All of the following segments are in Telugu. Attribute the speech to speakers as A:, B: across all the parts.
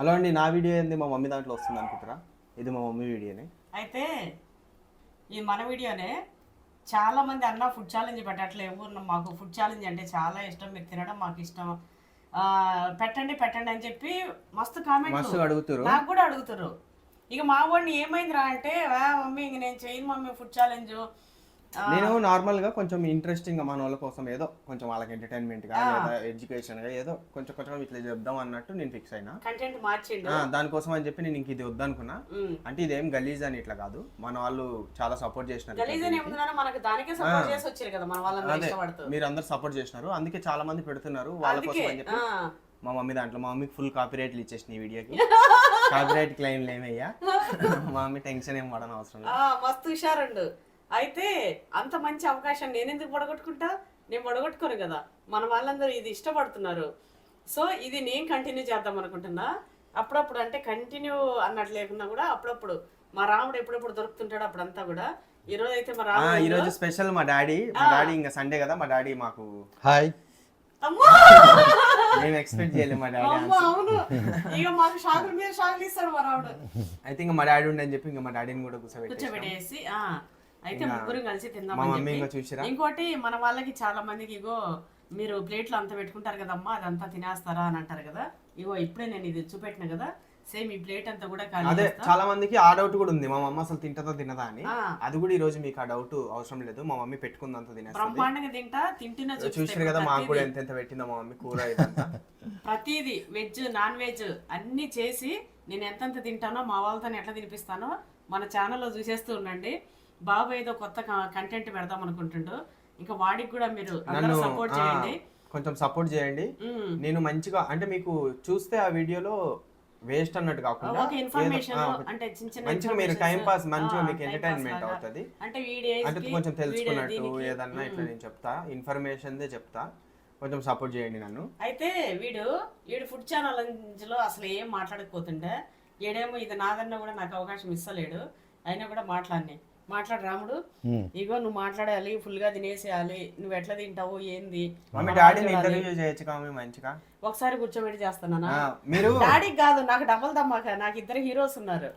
A: హలో అండి నా వీడియో ఏంది? మా మమ్మీ దాంట్లో వస్తుంది అనుకుంటారా ఇది మా మమ్మీ వీడియోనే.
B: అయితే ఈ మన వీడియోనే చాలా మంది అన్న ఫుడ్ ఛాలెంజ్ పెట్టట్లేవు మాకు ఫుడ్ ఛాలెంజ్ అంటే చాలా ఇష్టం. మీరు తినడం మాకు ఇష్టం. పెట్టండి పెట్టండి అని చెప్పి మస్తు కామెంట్
A: మస్తు అడుగుతారు
B: నాకు కూడా అడుగుతారు ఇక మా వాడిని ఏమైందిరా అంటే "ఆ, మమ్మీ ఇంక నేను చేయను మమ్మీ ఫుడ్ ఛాలెంజ్
A: నేను నార్మల్గా కొంచెం ఇంట్రెస్టింగ్గా మన వాళ్ళ కోసం ఏదో కొంచెం వాళ్ళకి ఎంటర్టైన్మెంట్గా లేదా ఎడ్యుకేషన్గా ఏదో కొంచెం కొంచెం ఇట్లా చెప్దాం అన్నట్టు నేను ఫిక్స్ అయినా.
B: కంటెంట్ మార్చిండు.
A: ఆ, దానికోసం అని చెప్పి నేను ఇంక ఇది వద్దనుకున్నా. అంటే ఇదేం గలీజ్ అని ఇట్లా కాదు. మన వాళ్ళు చాలా సపోర్ట్ చేసినారు
B: గలీజ్ అని ఏముందన్నా మనకు దానికే సపోర్ట్ చేసి వచ్చారు కదా మన వాళ్ళని
A: అదే
B: ఇష్టపడుతూ.
A: మీరు అందరు సపోర్ట్ చేసినారు. అందుకే చాలా మంది పెడుతున్నారు వాళ్ళ కోసం అని చెప్పి. మా మమ్మీ దాంట్లో మా మమ్మీకి ఫుల్ కాపీరైట్లు ఇచ్చేసిన ఈ వీడియోకి. కాపీరైట్ క్లెయిమ్లు ఏమయ్యా? మా మమ్మీ టెన్షన్ ఏం పడని అవసరం
B: మస్తు హుషారుండు. అయితే అంత మంచి అవకాశం నేను ఎందుకు పడగొట్టుకుంటా నేను పడగొట్టుకోను కదా. మన వాళ్ళందరూ ఇది ఇష్టపడుతున్నారు. సో ఇది నేను కంటిన్యూ చేద్దాం అనుకుంటున్నా. అప్పుడప్పుడు అంటే కంటిన్యూ అన్నట్లు లేకున్నా కూడా అప్పుడప్పుడు మా రాముడు ఎప్పుడెప్పుడు దొరుకుతుంటాడు అప్పుడంతా కూడా. ఈ రోజు అయితే మా
A: ఆ, ఈ
B: రాముడు
A: రోజు స్పెషల్ మా డాడీ. మా డాడీ ఇంకా సండే కదా మా డాడీ మాకు
C: హాయ్
B: అమ్మా!
A: మేము ఎక్స్పెక్ట్ చేయలేము మా డాడీ
B: అమ్మా అవును. ఇక మాకు షాకుల మీద షాకులు ఇస్తాడు మా రాముడు.
A: అయితే ఇంకా మా డాడీ ఉండని చెప్పి ఇంకా మా డాడీని కూడా కూర్చోబెట్టి
B: కూర్చోబెట్టేసి ఆ, అయితే ముగ్గురు కలిసి తిందామని చెప్పి. ఇంకోటి మన వాళ్ళకి చాలా మందికి ఇగో మీరు ప్లేట్లు అంతా పెట్టుకుంటారు కదమ్మా అదంతా తినేస్తారా అని అంటారు కదా. ఇగో ఇప్పుడే నేను ఇది చూపెట్టిన కదా సేమ్ ఈ ప్లేట్ అంతా కూడా
A: అదే. చాలా మందికి ఆ డౌట్ కూడా ఉంది. మా మమ్మ అసలు తింటదో తినదా అని. అది కూడా ఈ రోజు మీకు ఆ డౌట్ అవసరం లేదు. మా మమ్మీ పెట్టుకుందంత తినేస్తుంది.
B: బ్రహ్మాండంగా తింటా తింటున్నా
A: చూసారు కదా మాకు కూడా ఎంత ఎంత పెట్టిందో మా మమ్మీ కూర
B: ప్రతిదీ వెజ్ నాన్ వెజ్ అన్ని చేసి నేను ఎంతెంత తింటానో మా వాళ్ళతో ఎట్లా తినిపిస్తానో మన ఛానల్లో చూసేస్తూ ఉండండి. బాబు ఏదో కొత్త కంటెంట్ పెడదాం అనుకుంటుండు. ఇంకా వాడికి కూడా మీరు సపోర్ట్ చేయండి.
A: కొంచెం సపోర్ట్ చేయండి. నేను మంచిగా అంటే మీకు చూస్తే ఆ వీడియోలో వేస్ట్ అన్నట్టు కాకుండా మంచిగా మీరు టైం పాస్ మంచిగా మీకు ఎంటర్టైన్మెంట్. అవుతుంది.
B: అంటే
A: కొంచెం తెలుసుకున్నట్టు ఏదన్నా ఇట్లా నేను చెప్తా. ఇన్ఫర్మేషన్ చెప్తా. కొంచెం సపోర్ట్ చేయండి నన్ను.
B: అయితే వీడు వీడు ఫుడ్ ఛానల్లో అసలు ఏం మాట్లాడకపోతుండే. ఈడేమో ఇది నాదన్నా కూడా నాకు అవకాశం ఇస్తలేడు. అయినా కూడా మాట్లాడిని. మాట్లాడు రాముడు. ఇగో నువ్వు మాట్లాడాలి ఫుల్గా తినేసేయాలి నువ్వు ఎట్లా తింటావు ఏంది?
A: మమ్మీ డాడీని ఇంటర్వ్యూ చేయొచ్చు కామె మంచిగా?
B: ఒకసారి కూర్చోబెట్టి చేస్తానా
A: మీరు
B: డాడీకి కాదు నాకు డబల్ దమ్మాక నాకు ఇద్దరు హీరోస్ ఉన్నారు.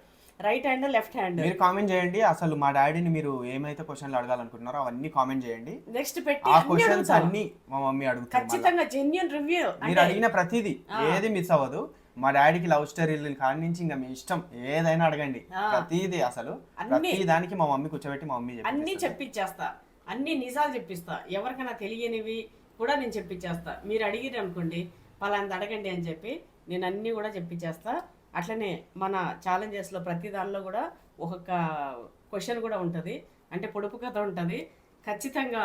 B: రైట్ హ్యాండ్ లెఫ్ట్ హ్యాండ్
A: మీరు కామెంట్ చేయండి. అసలు మా డాడీని మీరు ఏమైతే క్వశ్చన్లు అడగాలనుకుంటున్నారో అవన్నీ కామెంట్ చేయండి.
B: నెక్స్ట్ పెట్టి
A: ఆ
B: అన్ని
A: క్వశ్చన్స్. అన్ని మా మమ్మీ అడుగుతారు.
B: ఖచ్చితంగా జెన్యున్ రివ్యూ
A: మీరు అడిగిన ప్రతిదీ ఏది మిస్ అవ్వదు. మా డాడీకి లవ్ స్టోరీలు కాడి నుంచి ఇంకా మీ ఇష్టం ఏదైనా అడగండి. ప్రతిదీ అసలు ప్రతి దానికి మా మమ్మీ కూర్చోబెట్టి మా మమ్మీ
B: అన్ని
A: చెప్పి
B: చెప్పించేస్తా అన్ని నిజాలు చెప్పిస్తా. ఎవరికైనా తెలియనివి కూడా నేను చెప్పించేస్తా మీరు అడిగిరు అనుకోండి పలాంది అడగండి అని చెప్పి నేను అన్ని కూడా చెప్పించేస్తా అట్లనే మన ఛాలెంజెస్లో ప్రతి దానిలో కూడా ఒక్కొక్క క్వశ్చన్ కూడా ఉంటుంది. అంటే పొడుపు కథ ఉంటుంది. ఖచ్చితంగా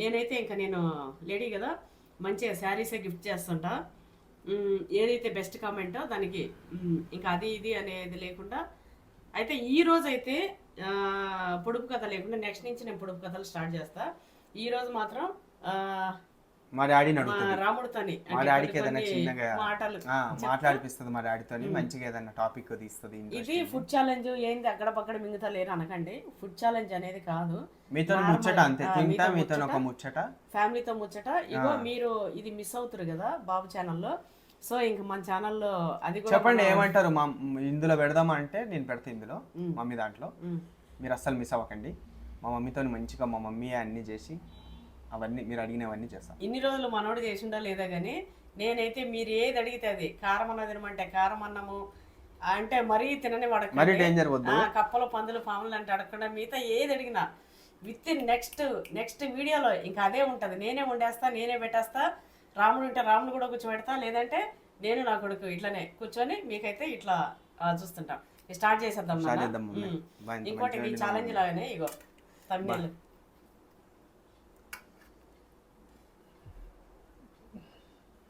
B: నేనైతే ఇంకా నేను లేడీ కదా మంచిగా శారీసే గిఫ్ట్ చేస్తుంటా. ఏదైతే బెస్ట్ కామెంటో దానికి ఇంకా అది ఇది అనేది లేకుండా అయితే ఈ రోజు అయితే పొడుపు కథ లేకుండా నెక్స్ట్ నుంచి నేను పొడుపు కథలు స్టార్ట్ చేస్తా. ఈ రోజు మాత్రం
A: మా అడుగుతుంది.
B: రాముడితోని
A: మా డాడీకి ఏదైనా చిన్నగా
B: మాటలు.
A: మాట్లాడిపిస్తుంది మా డాడీతోని మంచిగా ఏదైనా టాపిక్ తీస్తుంది
B: ఇది ఫుడ్ ఛాలెంజ్ ఏంది అక్కడ పక్కడ మిగతా లేరు అనకండి. ఫుడ్ ఛాలెంజ్ అనేది కాదు.
A: మీతో. ముచ్చట అంతే
B: ఆ,
A: తింటా
B: మీతో
A: ఒక.
B: ముచ్చట? ఫ్యామిలీతో ముచ్చట. ఇగో మీరు ఇది మిస్ అవుతారు కదా బాబు ఛానల్లో సో ఇంక మన ఛానల్లో అది కూడా
A: చెప్పండి ఏమంటారు? మా ఇందులో పెడదామా అంటే నేను పెడతా ఇందులో. మమ్మీ దాంట్లో. మీరు అస్సలు మిస్ అవ్వకండి. మా మమ్మీతో మంచిగా మా మమ్మీ అన్ని చేసి అవన్నీ మీరు అడిగినవన్నీ చేస్తాం.
B: ఇన్ని రోజులు మనోడు చేసిండో లేదా కానీ నేనైతే మీరు ఏది అడిగితే అది. కారం అన్న తినమంటే కారం అన్నము అంటే మరీ తినని
A: మరీ
B: వాడకండి
A: డేంజర్ వద్దు
B: కప్పలు పందులు పాములు అంటే అడగకుండా మిగతా ఏది అడిగినా విత్ ఇన్ నెక్స్ట్ నెక్స్ట్ వీడియోలో ఇంకా అదే ఉంటది. నేనే వండేస్తా నేనే పెట్టేస్తా. రాముడు ఉంటే రాముడు కూడా కూర్చోబెడతా లేదంటే నేను నా కొడుకు ఇట్లనే కూర్చొని మీకైతే ఇట్లా చూస్తుంటాం. స్టార్ట్ చేసేద్దాం ఇంకోటి
A: వండినావు
B: ఛాలెంజ్. లాగానే ఇగో తమిళ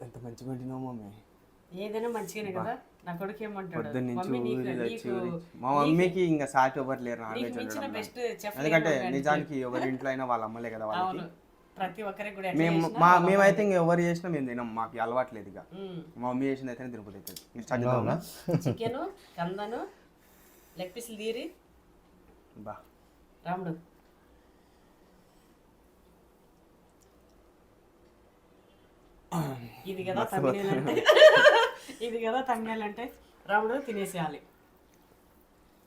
A: ఎంత మంచిగా వండినావు మమ్మీ.
B: ఏదైనా మంచిగానే కదా. నా కొడుకు ఏమంటాడు?
A: మా మమ్మీకి ఇంకా సాటి ఎవరు లేరు నాన్ వెజ్ ఎందుకంటే నిజానికి ఎవరి ఇంట్లో అయినా వాళ్ళ అమ్మలే కదా వాళ్ళకి.
B: ప్రతి ఒక్కరికి కూడా
A: మేము మా మేమైతే ఇంక ఎవరు చేసినా మేము తినాం. మాకు అలవాట్లేదు ఇక. మా మమ్మీ చేసింది అయితేనే తిరుపతి అవుతుంది స్టార్ట్ చేద్దామా
B: చికెను కందను లెగ్ పీసులు తీరి.
A: బా.
B: రాముడు. ఇది కదా తమిళ అంటే. ఇది కదా తమిళ అంటే రాముడు తినేసేయాలి.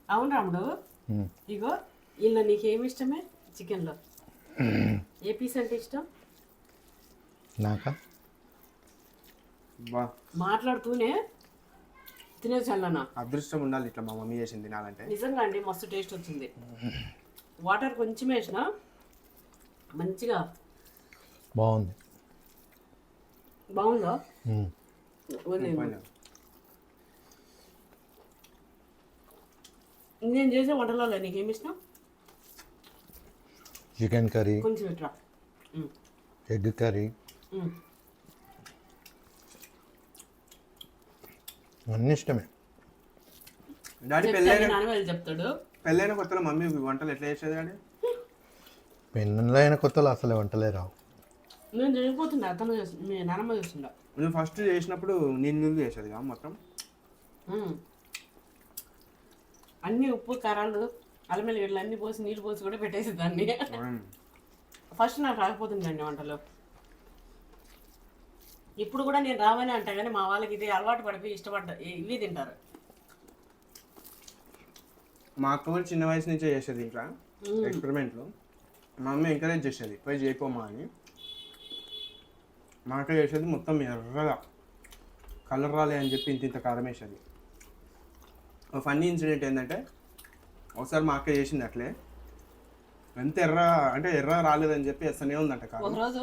B: అవును రాముడు. ఇగో ఇలా నీకేమి ఇష్టమే? చికెన్లో. ఏ పీస్ అంటే ఇష్టం?
C: నాకా?
A: బా.
B: మాట్లాడుతూనే తినేసాలన్నా
A: అదృష్టం ఉండాలి ఇట్లా మా మమ్మీ చేసింది తినాలంటే.
B: నిజంగా అండి మస్తు టేస్ట్ వచ్చింది. వాటర్ కొంచెం వేసిన మంచిగా
C: బాగుంది.
B: బాగుందా. నేను చేసే వంటలలో నీకేమి ఇష్టం?
C: Chicken curry egg curry. అన్నీ ఇష్టమే.
A: డాడీ
B: చెప్తాడు,
A: పెళ్ళైన
B: చెప్తాడు.
A: పెళ్ళైన కొత్తలో మమ్మీ వంటలు ఎట్లా చేసేది డాడీ?
C: పెళ్ళైన కొత్తలో అసలు వంటలే రావు.
B: నేను జరిగిపోతున్నా అతను మీ నాన్నమ్మ చేస్తుండ.
A: నువ్వు ఫస్ట్ చేసినప్పుడు నీళ్ళు నీళ్ళు చేసేది కదా మొత్తం?
B: అన్ని ఉప్పు కారాలు అల్లం గడ్డలు అన్ని పోసి నీళ్ళు పోసి కూడా పెట్టేసి దాన్ని. ఫస్ట్ నాకు రాకపోతుందండి వంటలు. ఇప్పుడు కూడా నేను రావని అంటా కానీ మా వాళ్ళకి ఇది అలవాటు పడిపోయి ఇష్టపడ్డ ఇవి తింటారు.
A: మా అక్క కూడా చిన్న వయసు నుంచే చేసేది ఇంకా ఎక్స్పెరిమెంట్లు. మా అమ్మ ఎంకరేజ్ చేసేది పోయి చేయకోమా అని. మా అక్క చేసేది మొత్తం ఎర్రగా కలర్ రాలే అని చెప్పి ఇంత ఇంత కారం వేసేది. ఒక ఫన్నీ ఇన్సిడెంట్ ఏంటంటే ఒకసారి మా అక్క చేసింది అట్లే. ఎంత ఎర్ర అంటే ఎర్ర రాలేదని చెప్పి వేస్తూనే ఉందంట కారం.
B: ఒకరోజు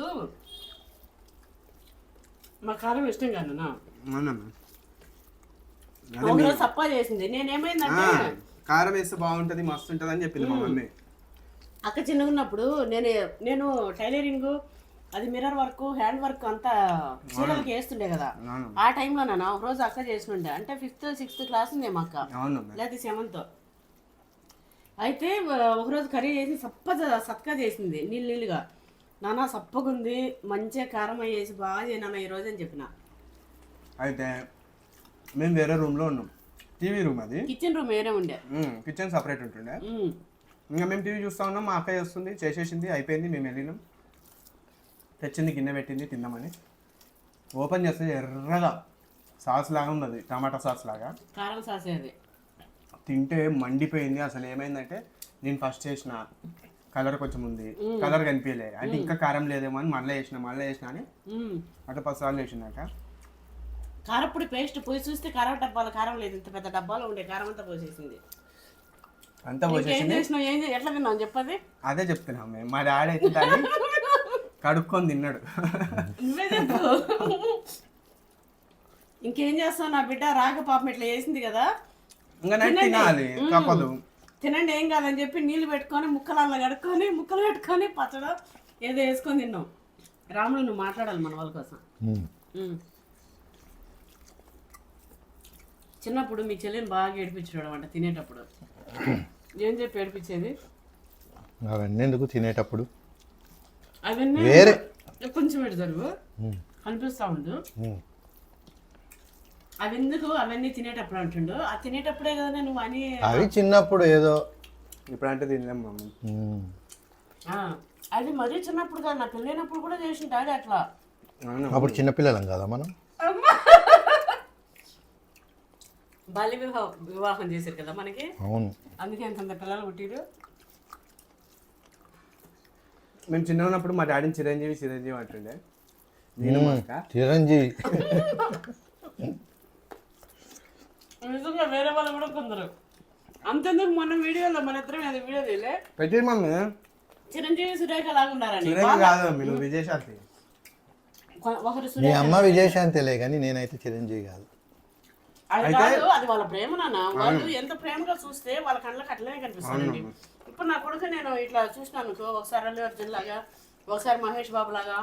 B: మా కారం ఇష్టం కాదు నా
A: అవునమ్మా
B: ఒకరోజు సప్పా చేసింది. నేనేమైందంటే
A: కారం వేస్తే బాగుంటుంది మస్తు ఉంటుంది అని చెప్పింది మా మమ్మీ.
B: అక్క చిన్నగా ఉన్నప్పుడు నేను నేను టైలరింగ్ అది మిర్రర్ వర్క్ హ్యాండ్ వర్క్ అంతా చీరలకి వేస్తుండే కదా.
A: అవును?
B: ఆ టైంలో నాన్న ఒక రోజు అక్క చేసినుండే అంటే ఫిఫ్త్ సిక్స్త్ క్లాస్ ఉంది మా అక్క.
A: అవునమ్మా
B: లేకపోతే సెవెంత్. అయితే ఒకరోజు కర్రీ చేసి సప్ప సత్కా చేసింది నీళ్ళు నీళ్ళుగా. నాన్న సప్పగుంది మంచిగా కారం వేసి బాగా చేయనా ఈ రోజు అని చెప్పిన.
A: అయితే మేము వేరే రూమ్లో ఉన్నాం. టీవీ రూమ్ అది.
B: కిచెన్ రూమ్ వేరే ఉండే.
A: కిచెన్ సపరేట్ ఉంటుండే. ఇంకా మేము టీవీ చూస్తా ఉన్నాం మా అక్కయ్య వస్తుంది చేసేసింది అయిపోయింది మేము వెళ్ళినాం. తెచ్చింది గిన్నె పెట్టింది తిందామని ఓపెన్ చేస్తే ఎర్రగా సాస్ లాగా ఉన్నది టమాటా సాస్ లాగా.
B: కారం సాసే అది.
A: తింటే మండిపోయింది. అసలు ఏమైందంటే నేను ఫస్ట్ చేసిన కలర్ కొంచెం ఉంది. కలర్ కనిపించలే. అంటే ఇంకా కారం లేదేమో అని మళ్ళీ వేసిన మళ్ళీ వేసిన అని. అట్లా పది సార్లు వేసిందాక
B: కారപ്പൊడి పేస్ట్ పోయి చూస్తే కారం డబ్బాలో కారం లేదు. ఇంత పెద్ద డబ్బాలో ఉండే కారం అంతా పోసేసింది.
A: అంతా
B: ఏం
A: పోసేసింది
B: ఎట్లా తిన్నావు? చెప్పది.
A: అదే చెప్తున్నాం మేము మా డాడీ అయితే దాన్ని కడుక్కొని తిన్నాడు.
B: ఇంకేం చేస్తావు నా బిడ్డ? రాక పాపం ఇట్లా చేసింది కదా.
A: ఇంకా నైట్ తినాలి తప్పదు.
B: తినండి ఏం కాదని చెప్పి నీళ్ళు పెట్టుకొని ముక్కలు అలా కడుక్కొని ముక్కలు పెట్టుకొని పచ్చడి ఏదో వేసుకొని తిన్నాం. రాములు నువ్వు మాట్లాడాలి మన వాళ్ళ కోసం. చిన్నప్పుడు మీ చెల్లిని బాగా ఏడిపించాడు అంట తినేటప్పుడు. ఏం చెప్పి ఏడిపించేది?
C: అవన్నీ ఎందుకు తినేటప్పుడు?
B: అవన్నీ
C: వేరే.
B: కొంచెం పెడతారు
C: ఉమ్.
B: కనిపిస్తా ఉండు. అవి ఎందుకు అవన్నీ తినేటప్పుడు అంటుండు. ఆ తినేటప్పుడే కదా నువ్వు అని
C: అవి చిన్నప్పుడు ఏదో.
A: ఇప్పుడంటే తినలేం మమ్మీ
C: ఉమ్.
B: ఆ, అది మరీ చిన్నప్పుడు కాదు నా పెళ్ళైనప్పుడు కూడా చేసిన డాడీ అట్లా.
C: అప్పుడు చిన్నపిల్లలం కదా మనం?
B: బాల్య వివాహ వివాహం చేశారు కదా మనకి?
C: అవును.
B: అందుకే అంతంత పిల్లలు పుట్టిరు
A: మేము చిన్న ఉన్నప్పుడు మా డాడీని చిరంజీవి చిరంజీవి అంటుండే. నేను
C: చిరంజీవి.
B: నిజంగా వేరే వాళ్ళు కూడా కొందరు. అంతెందుకు మొన్న వీడియోలో మన ఇద్దరం అది వీడియో తీలే
A: పెట్టి మమ్మీ.
B: చిరంజీవి సురేఖ లాగా ఉన్నారని
A: కాదు నువ్వు విజయశాంతి.
B: ఒకరు
C: మీ
B: సురేఖ
C: అమ్మ విజయశాంతిలే కానీ నేనైతే చిరంజీవి కాదు.
B: అది కాదు అది వాళ్ళ ప్రేమ నాన్న. వాళ్ళు ఎంత ప్రేమగా చూస్తే వాళ్ళ కళ్ళకి అట్లనే కనిపిస్తారండి ఇప్పుడు నా కొడుకు నేను ఇట్లా చూసినాను అనుకో ఒకసారి అల్లు అర్జున్ లాగా ఒకసారి మహేష్ బాబు లాగా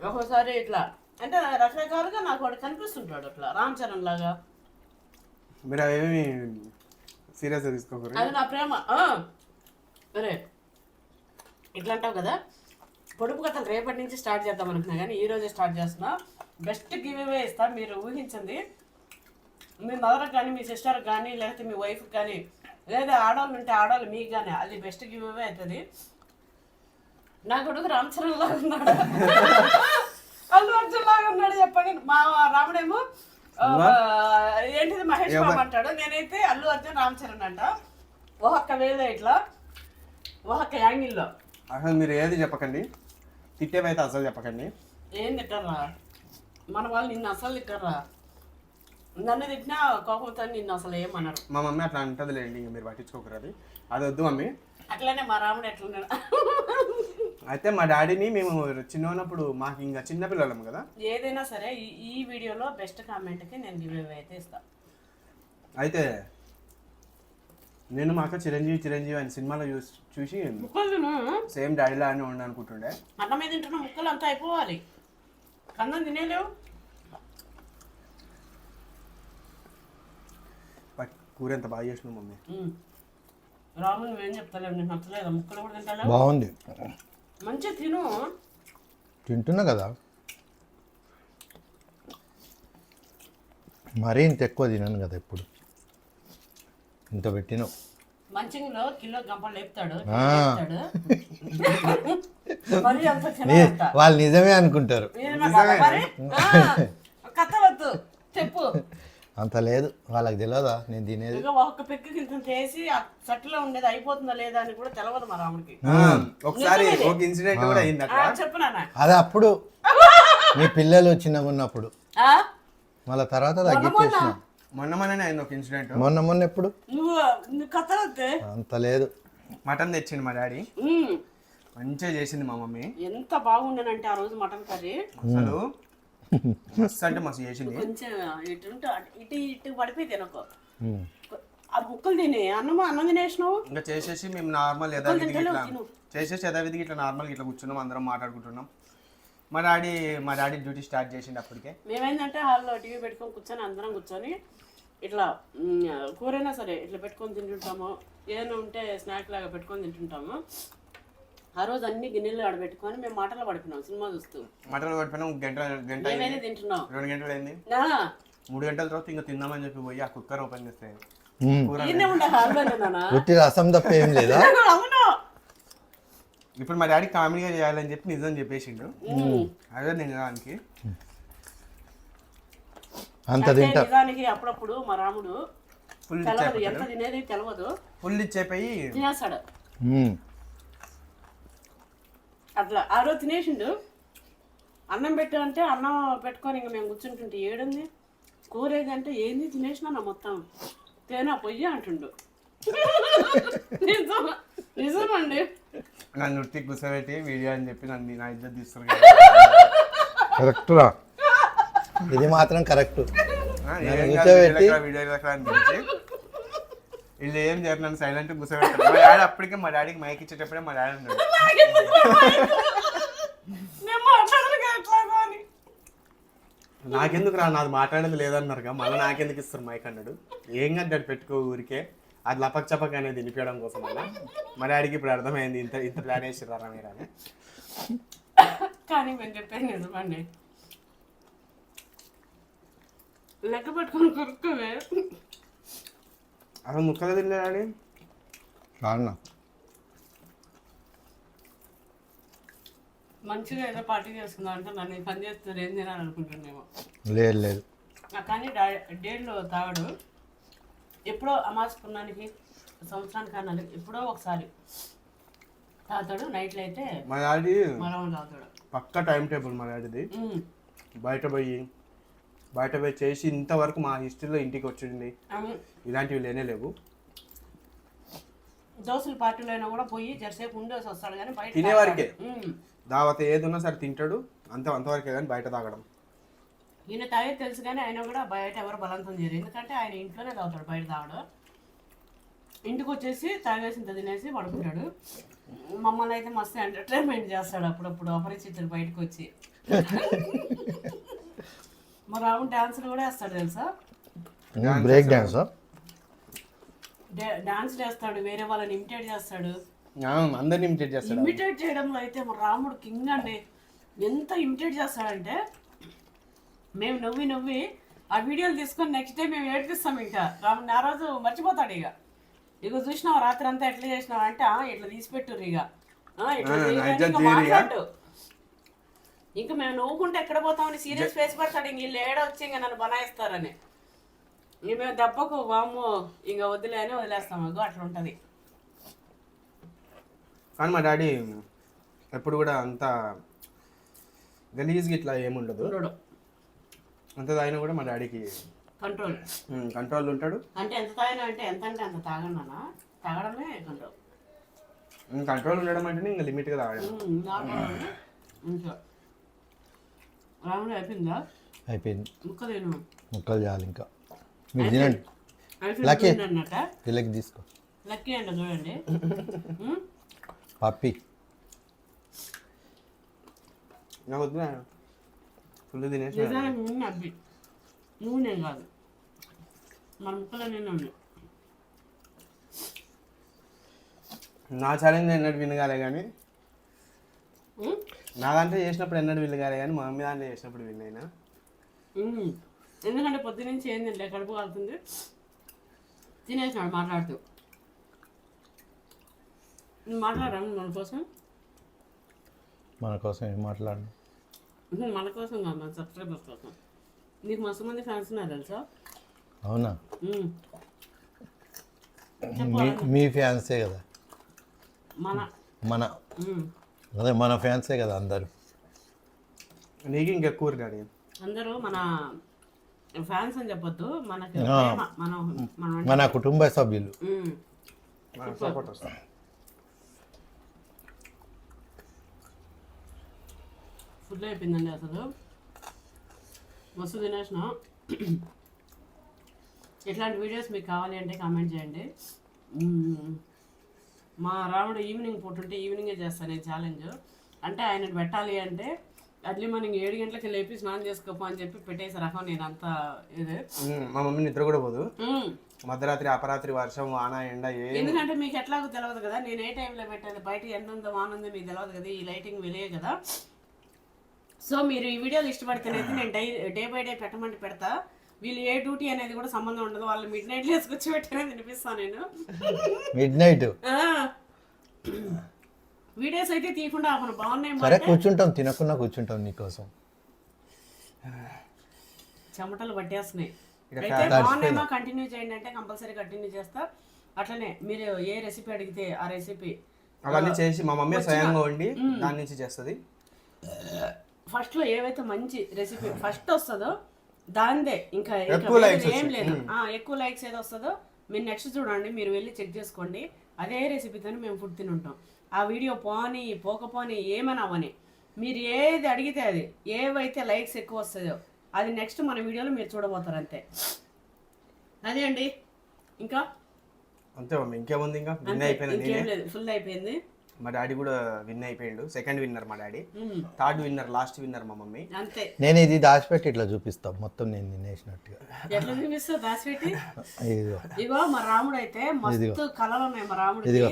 B: ఒక్కోసారి ఇట్లా. అంటే రకరకాలుగా నాకు వాడు కనిపిస్తుంటాడు అట్లా. రామ్ చరణ్ లాగా.
A: మీరు అవేమి సీరియస్ తీసుకోకరు
B: అది నా ప్రేమ. సరే ఇట్లా అంటావు కదా? పొడుపు కథలు రేపటి నుంచి స్టార్ట్ చేద్దాం అనుకున్నా కానీ ఈ రోజే స్టార్ట్ చేస్తున్నా. బెస్ట్ గివ్ అవే ఇస్తా. మీరు ఊహించండి. మీ మదర్కి కానీ మీ సిస్టర్కి కానీ లేకపోతే మీ వైఫ్కి కానీ లేదా ఆడవాళ్ళు ఉంటే ఆడవాళ్ళు మీకు కానీ అది బెస్ట్ గివ్ అవే అవుతుంది. నా కొడుకు రామ్ చరణ్ లాగా ఉన్నాడు. అల్లు అర్జున్ లాగా ఉన్నాడు చెప్పండి. మా రాముడేమో ఏంటిది మహేష్ బాబు అంటాడు? నేనైతే అల్లు అర్జున్ రామ్ చరణ్ అంట. ఒక్క వేలో ఇట్లా ఒక్క యాంగిల్లో
A: అసలు మీరు ఏది చెప్పకండి? తిట్టేవైతే అసలు చెప్పకండి.
B: ఏం తిట్టారా మన వాళ్ళు నిన్ను అసలు తిట్టారా నన్ను తిట్టినా కోపంతో నిన్ను అసలు ఏమన్నారు
A: మా మమ్మీ అట్లా అంటది లేండి మీరు పట్టించుకోకరు అది. అది వద్దు మమ్మీ.
B: అట్లనే మా రాముడు ఎట్లున్నాడు?
A: అయితే మా డాడీని మేము చిన్న ఉన్నప్పుడు మాకు ఇంకా చిన్న పిల్లలం కదా.
B: ఏదైనా సరే ఈ ఈ వీడియోలో బెస్ట్ కామెంట్కి నేను గివ్ అవే అయితే ఇస్తాను
A: అయితే నేను మా అక్క చిరంజీవి చిరంజీవి అని సినిమాలో చూసి చూసి. సేమ్ డాడీలా అని ఉండి అనుకుంటుండే.
B: అన్నం మీద తింటున్న ముక్కలు అంతా అయిపోవాలి. కన్నం తినేలేవు.
A: కూర ఎంత బాగా చేసినావు మమ్మీ.
B: రాము నువ్వేం చెప్తలేవు నీకు నచ్చలేదా? ముక్కలు కూడా తింటలేవు?
C: బాగుంది.
B: మంచిగా తిను.
C: తింటున్నా కదా. మరీ ఇంత ఎక్కువ తినను కదా ఎప్పుడు. ఇంత పెట్టినావు.
B: మంచిగా కిలో గంపలు లేపుతాడు
C: ఆ.
B: లేపుతాడు. మరి అంత
C: నీ-
B: తినమంట
C: వాళ్ళు నిజమే అనుకుంటారు.
B: చెప్పు.
C: అంత లేదు. వాళ్ళకి తెలియదా నేను తినేది.
B: ఇక ఒక్క పెక్కు ఇంత చేసి ఆ సట్టులో ఉండేది అయిపోతుందా లేదా అని కూడా తెలవదు మా రాముడికి.
A: ఆ, ఒకసారి ఒక ఇన్సిడెంట్ కూడా అయింది
B: ఆ,
A: అట్లా
B: చెప్పు నాన్న
C: అది అప్పుడు. మీ పిల్లలు చిన్నగా ఉన్నప్పుడు.
B: ఆ?
C: మళ్ళీ తర్వాత తగ్గించేసిన
A: మొన్న? మొన్ననే అయింది ఒక ఇన్సిడెంట్.
C: మొన్న మొన్న ఎప్పుడు?
B: నువ్వు నువ్వు కథ వద్దే?
C: అంత లేదు.
A: మటన్ తెచ్చింది మా డాడీ.
B: ఉమ్.
A: మంచిగా చేసింది మా మమ్మీ.
B: ఎంత బాగుండేనంటే ఆ రోజు మటన్ కర్రీ.
A: అసలు మస్తు అంటే మస్తు చేసింది.
B: కొంచెం ఇటు ఉంటే అటు- ఇటు ఇటు పడిపోయి తినకో. ఆ ముక్కలు తిని అన్నం అన్నం తినేసినావు?
A: ఇంకా చేసేసి మేము నార్మల్ యథావిధిగా ఇట్లా. చేసేసి యథావిధిగా ఇట్లా నార్మల్గా ఇట్లా కూర్చున్నాం అందరం మాట్లాడుకుంటున్నాం. మా డాడీ మా డాడీ డ్యూటీ స్టార్ట్ చేసిండు అప్పటికే.
B: మేమేంటంటే హాల్లో టీవీ పెట్టుకొని కూర్చొని అందరం కూర్చొని ఇట్లా ఉమ్, కూరైనా సరే ఇట్లా పెట్టుకొని తింటుంటాము. ఏదైనా ఉంటే స్నాక్ లాగా పెట్టుకొని తింటుంటాము. ఆ రోజు అన్ని గిన్నెలు ఆడ పెట్టుకొని మేము మాటలు పడిపోయినాం సినిమా చూస్తూ.
A: మటన్ పడిపోయినా గంట గంట
B: తింటున్నాం.
A: రెండు గంటలు అయింది.
B: నా,
A: మూడు గంటల తర్వాత ఇంకా తిందామని చెప్పి పోయి ఆ కుక్కర్ ఓపెన్ చేస్తే
C: ఉట్టి రసం తప్ప ఏం లేదా?
B: అవును
A: ఇప్పుడు మా డాడీ కామెడీగా చేయాలని చెప్పి నిజం చెప్పేసిండు. అదే నేను దానికి
C: అంత తింటా.
B: నిజానికి అప్పుడప్పుడు మా రాముడు
A: ఫుల్
B: తెలవదు ఎంత తినేది తెలవదు.
A: ఫుల్ ఇచ్చేపోయి
B: తినేస్తాడు. అట్లా. ఆ రోజు తినేసిండు. అన్నం పెట్టు అంటే అన్నం పెట్టుకొని ఇంక మేము కూర్చుంటుంటే ఏడుంది? కూర ఏదంటే ఏంది? తినేసినా నా మొత్తం. తేనా పొయ్యి అంటుండు. నిజం. నిజమండి
A: నన్ను ఉట్టి కూర్చోబెట్టి వీడియో అని చెప్పి నన్ను నా ఇద్దరు తీస్తారు
C: కరెక్ట్ రా. ఇది మాత్రం కరెక్ట్. కూర్చోబెట్టి-
A: వీడియో వీడియో లెక్క అని పిలిచి, వీళ్ళు ఏం చేయరు నన్ను సైలెంట్ కూర్చోబెట్టారు మా డాడీ అప్పటికే మా డాడీకి మైక్ ఇచ్చేటప్పుడే మా డాడీ
B: అని.
A: నాకెందుకు రా నాది మాట్లాడేది లేదన్నారు మళ్ళీ నాకెందుకు ఇస్తారు మైక్ అన్నాడు. ఏం కాదు డాడీ పెట్టుకో ఊరికే. అది లపక్ చపక్ అనేది వినిపించడం కోసం అలా. మా డాడీకి ఇప్పుడు అర్థమైంది ఇంత ఇంత ప్లాన్ వేసిర్రా మీరు అని.
B: కానీ మేము చెప్పేది నిజమండి. లెక్క పెట్టుకొని కొరుక్కోవే
A: అసలు ముక్కలు తినలే డాడీ
C: కారణం
B: మంచిగా ఏదో పార్టీ చేసుకుందాం అంటే నన్ను పని చేస్తారు ఏం తినాలి అనుకుంటున్నామో
C: లేదు లేదు.
B: కానీ డేట్లో తాగడు. ఎప్పుడో అమాస పున్నానికి సంవత్సరానికి అన్నది ఎప్పుడో ఒకసారి తాగుతాడు నైట్లో అయితే
A: మా డాడీ
B: తాగుతాడు.
A: పక్క టైం టేబుల్ మా డాడీది. బయట పోయి బయట పోయి చేసి ఇంతవరకు మా హిస్టరీలో ఇంటికి వచ్చింది. ఇలాంటివి లేనే లేవు.
B: దోశల పార్టీలో అయినా కూడా పోయి జరసేపు ఉండేసి వస్తాడు కానీ బయట
A: తినే వరకే.
B: తాగడు. ఉమ్.
A: దావత ఏది ఉన్నా సరే తింటాడు. అంత అంతవరకే కానీ బయట తాగడం.
B: ఈయన తాగేది తెలుసు కానీ ఆయన కూడా బయట ఎవరు బలవంతం చేయరు. ఎందుకంటే ఆయన ఇంట్లోనే తాగుతాడు బయట తాగడు. ఇంటికి వచ్చేసి తాగేసి ఇంత తినేసి పడుకుంటాడు. మమ్మల్ని అయితే మస్తు ఎంటర్టైన్మెంట్ చేస్తాడు అప్పుడప్పుడు. అపరిచితులు బయటకు వచ్చి. మా రావు డాన్సులు కూడా వేస్తాడు తెలుసా?
C: Break dance?
B: డాన్స్ చేస్తాడు వేరే వాళ్ళని ఇమిటేట్ చేస్తాడు.
A: ఆ, అందరిని ఇమిటేట్ చేస్తాడు?
B: ఇమిటేట్ చేయడంలో అయితే మా రాముడు కింగ్ అండి. ఎంత ఇమిటేట్ చేస్తాడంటే మేము నవ్వి నవ్వి ఆ వీడియోలు తీసుకొని నెక్స్ట్ డే మేము ఏడిపిస్తాం ఇంకా. రాముడిని ఆ రోజు మర్చిపోతాడు ఇక. ఇక చూసినావు రాత్రి అంతా ఎట్లా చేసినావు అంటే "ఆ, ఇట్లా తీసి పెట్టుర్రు ఇక. ఆ, ఇట్లా ఇక మేము నవ్వుకుంటే ఎక్కడ పోతామని సీరియస్ ఫేస్ పడతాడు. ఇంక వీళ్ళు ఏడ వచ్చి ఇంకా నన్ను బనాయిస్తారని ఇంక మేము దెబ్బకు వాము ఇంకా వదిలే అని వదిలేస్తాం. అగో అట్లా ఉంటుంది.
A: కానీ మా డాడీ ఎప్పుడు కూడా అంత గలీజ్గా ఇట్లా ఏముండదు
B: ఉండడు.
A: అంత తాగినా కూడా మా డాడీకి
B: కంట్రోల్.
A: కంట్రోల్ ఉంటాడు.
B: అంటే ఎంత తాగినా అంటే ఎంత అంటే అంత తాగన్నానా? తాగడమే కంట్రోల్.
A: కంట్రోల్ ఉండడం అంటేనే ఇంకా లిమిట్గా తాగడం.
B: ఇంకా రాముడు అయిపోయిందా?
C: అయిపోయింది. ముక్కలు చాలు ఇంకా. మీరు తినండి. లక్కీ.
B: అన్నట్ట
C: వీళ్ళకి తీసుకో.
B: లక్కీ అంట చూడండి.
C: పప్పి.
A: నాకు వద్దు ఫుల్ తినేసి
B: నూనె. అబ్బి. నూనె కాదు. మన ఉన్నాయి
A: నా ఛాలెంజ్ ఎన్నడూ వినగాలే కానీ నా దాంట్లో చేసినప్పుడు ఎన్నడూ వినగాలే కానీ మా మమ్మీ దాంట్లో చేసినప్పుడు విన్ అయినా
B: ఉమ్. ఎందుకంటే పొద్దు నుంచి ఏం తినలే కడుపు కాలుతుంది. తినేసినాడు మాట్లాడుతూ. నువ్వు మాట్లాడరా మన కోసం?
C: మన కోసం ఏం మాట్లాడు
B: మన కోసం కాదు మన సబ్స్క్రైబర్స్ కోసం. నీకు మస్తు మంది ఫ్యాన్స్ ఉన్నారు తెలుసా?
C: అవునా. మీ ఫ్యాన్సే కదా.
B: మన
C: మన. అదే మన ఫ్యాన్సే కదా అందరు.
A: నీకు ఇంకెక్కువ డాడీ
B: అందరూ మన ఫ్యాన్స్ అని చెప్పొద్దు మనకి. ప్రేమ మనం మనం అంటే-
C: మన కుటుంబ సభ్యులు.
B: ఉమ్.
A: సపోర్ట్ వస్తాం
B: ఫుడ్ అయిపోయిందండి అసలు. మస్తు తినేసిన ఇట్లాంటి వీడియోస్ మీకు కావాలి అంటే కామెంట్ చేయండి. మ్మ్. మా రాముడు ఈవినింగ్ పుట్టుంటే ఈవినింగే చేస్తాను నేను ఛాలెంజ్ అంటే ఆయన పెట్టాలి అంటే అర్లీ మార్నింగ్ ఏడు గంటలకి లేపి స్నానం చేసుకోపో అని చెప్పి పెట్టేసి రకం నేను అంత ఇది
A: మా మమ్మీ నిద్ర కూడా పోదు. మధ్యరాత్రి అపరాత్రి వర్షం వాన ఎండ
B: ఎందుకంటే మీకు ఎట్లాగో తెలియదు కదా నేను ఏ టైంలో పెట్టాలి బయట ఎంత ఉందో వాన ఉందో మీకు తెలియదు కదా ఈ లైటింగ్ వెలిగే కదా. సో మీరు ఈ వీడియోలు ఇష్టపడితేనైతే నేను డై డే బై డే పెట్టమంటే పెడతా. వీళ్ళు ఏ డ్యూటీ అనేది కూడా సంబంధం ఉండదు. వాళ్ళు మిడ్ నైట్ వేసుకొచ్చి పెట్టినా వినిపిస్తాను నేను.
C: Mid night?
B: ఆ. వీడియోస్ అయితే తీయకుండా ఆపను. బాగున్నాయి
C: సరే కూర్చుంటాం. తినకుండా కూర్చుంటాం నీకోసం.
B: చెమటలు పట్టేస్తున్నాయి. అయితే బాగున్నాయేమో కంటిన్యూ చేయండి అంటే కంపల్సరీ కంటిన్యూ చేస్తా. అట్లనే మీరు ఏ రెసిపీ అడిగితే ఆ రెసిపీ.
A: అవన్నీ చేసి మా మమ్మీ స్వయంగా వండి దాని నుంచి చేస్తుంది.
B: ఫస్ట్లో ఏవైతే మంచి రెసిపీ ఫస్ట్ వస్తుందో దాందే. ఇంకా
A: ఎక్కువ
B: ఏం లేదు. ఎక్కువ లైక్స్ ఏది వస్తుందో మీరు నెక్స్ట్ చూడండి మీరు వెళ్ళి చెక్ చేసుకోండి. అదే రెసిపీతో మేము ఫుడ్ తిని ఉంటాం ఆ వీడియో పోని పోకపోని ఏమైనా అవని మీరు ఏది అడిగితే అది ఏవైతే లైక్స్ ఎక్కువ వస్తుందో అది నెక్స్ట్ మన వీడియోలో మీరు చూడబోతారు అంతే. అదే అండి. ఇంకా?
A: అంతే ఇంకేముంది ఇంకా?
B: ఫుల్ అయిపోయింది.
A: మా డాడీ కూడా విన్ అయిపోయిండు. సెకండ్ విన్నర్ మా daddy. Third winner last winner మా మమ్మీ.
B: అంతే.
C: నేను ఇది దాచిపెట్టి ఇట్లా చూపిస్తాం. మొత్తం నేను తినేసినట్టుగా.
B: ఎట్లా చూపిస్తావు? దాచిపెట్టి?
C: ఇదిగో.
B: ఇగో మా రాముడు అయితే మస్తు కళలు ఉన్నాయి మా రాముడికి.
C: ఇదిగో.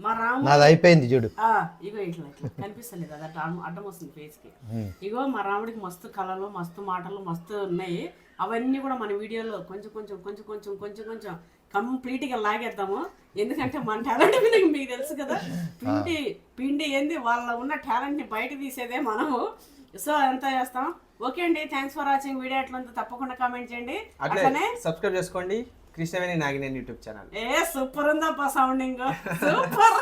B: మా రాముడు
C: నాది అయిపోయింది చూడు.
B: ఆ, ఇగో ఇట్లా ఇట్లా. కనిపిస్తలేదు. అది అడ్డం- అడ్డం వస్తుంది ఫేస్కి ఇగో మా రాముడికి మస్తు కళలు మస్తు మాటలు మస్తు ఉన్నాయి. అవన్నీ కూడా మన వీడియోలో కొంచెం కొంచెం కొంచెం కొంచెం కొంచెం కొంచెం కంప్లీట్గా లాగేద్దాము. ఎందుకంటే మన టాలెంట్ మీద మీకు తెలుసు కదా. పిండి పిండి ఏంది? వాళ్ళ ఉన్న టాలెంట్ని బయట తీసేదే మనము. సో అంతా చేస్తాం? ఓకే అండి. థ్యాంక్స్ ఫర్ వాచింగ్ వీడియో ఎట్లా ఉందో తప్పకుండా కామెంట్ చేయండి.
A: అట్లే
B: అట్లనే
A: సబ్స్క్రైబ్ చేసుకోండి. Krishnaveni Nagineni YouTube channel.
B: ఏ సూపర్ ఉందప్ప సౌండింగ్ సూపర్